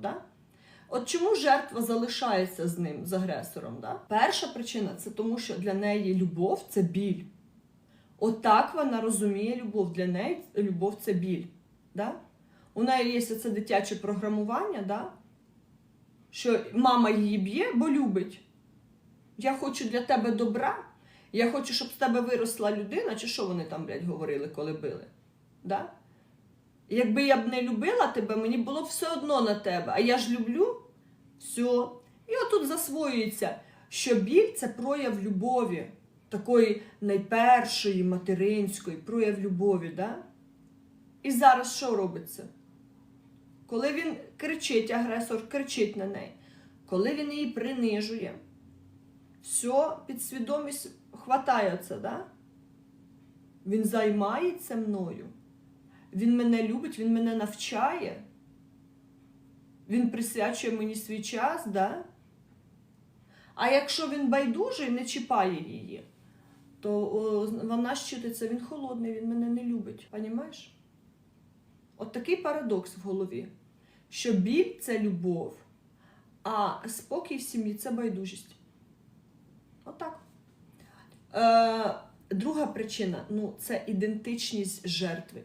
Да? От чому жертва залишається з ним, з агресором? Да? Перша причина це тому, що для неї любов це біль. Отак вона розуміє любов. Для неї любов це біль. Да? У неї є це дитяче програмування, да? що мама її б'є, бо любить. Я хочу для тебе добра, я хочу, щоб з тебе виросла людина, чи що вони там, блядь, говорили, коли били. Да? Якби я б не любила тебе, мені було б все одно на тебе. А я ж люблю все. І отут засвоюється, що біль це прояв любові, такої найпершої материнської, прояв любові. Да? І зараз що робиться? Коли він кричить, агресор кричить на неї, коли він її принижує, все, підсвідомість хватає це, да? Він займається мною. Він мене любить, він мене навчає. Він присвячує мені свій час, да? А якщо він байдужий, не чіпає її, то о, вона щититься, він холодний, він мене не любить. Понімаєш? От такий парадокс в голові, що біль це любов, а спокій в сім'ї це байдужість. Отак. Е, друга причина ну, це ідентичність жертви.